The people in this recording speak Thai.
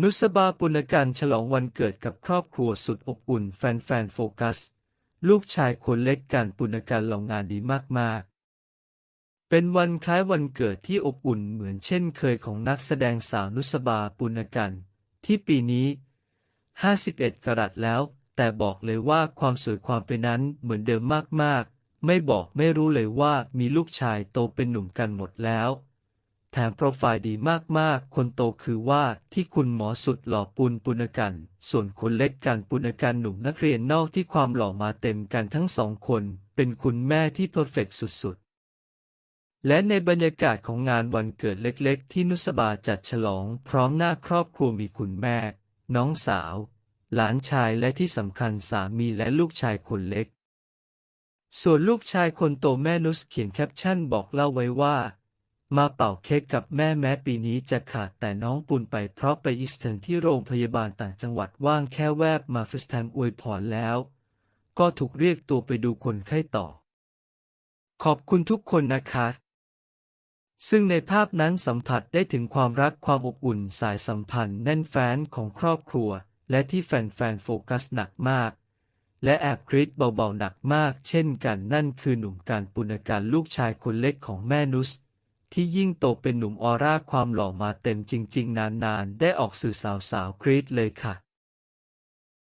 นุสบาปุณกันฉลองวันเกิดกับครอบครัวสุดอบอุ่นแฟนๆโฟกัส ลูกชายคนเล็กกันปุณกันลองงานดีมากๆ เป็นวันคล้ายวันเกิดที่อบอุ่นเหมือนเช่นเคยของนักแสดงสาวนุสบาปุณกันที่ปีนี้ 51 กรัตแล้ว แต่บอกเลยว่าความสวยความเป็นนั้นเหมือนเดิมมากๆ ไม่บอกไม่รู้เลยว่ามีลูกชายโตเป็นหนุ่มกันหมดแล้ว แถมโปรไฟล์ดีมากๆ คนโตคือว่าที่คุณหมอสุดหล่อปุณปุณกัน ส่วนคนเล็กกันปุณกันหนุ่มนักเรียนนอกที่ความหล่อมาเต็มกันทั้งสองคน เป็นคุณแม่ที่เพอร์เฟกต์สุดๆและในบรรยากาศของงานวันเกิดเล็กๆ ที่นุสบาจัดฉลองพร้อมหน้าครอบครัวมีคุณแม่ น้องสาว หลานชายและที่สำคัญสามีและลูกชายคนเล็ก ส่วนลูกชายคนโตแม่นุสเขียนแคปชั่นบอกเล่าไว้ว่า มาเป่าเค้กกับแม่แม้ปีนี้จะขาดแต่น้องปุนไปเพราะไปอิสเทิร์นที่โรงพยาบาลต่างจังหวัดว่างแค่แวบมาฟิสแทมอวยพรแล้ว ก็ถูกเรียกตัวไปดูคนไข้ต่อ ขอบคุณทุกคนนะคะ ซึ่งในภาพนั้นสัมผัสได้ถึงความรักความอบอุ่นสายสัมพันธ์แน่นแฟ้นของครอบครัว และที่แฟนๆโฟกัสหนักมากและแอบกรีดเบาๆหนักมากเช่นกันนั่นคือหนุ่มการปุณการลูกชายคนเล็กของแม่นุส ที่ยิ่งโตเป็นหนุ่มออร่าความหล่อมาเต็มจริง ๆ นาน ๆ ได้ออกสื่อสาวๆกรีดเลยค่ะ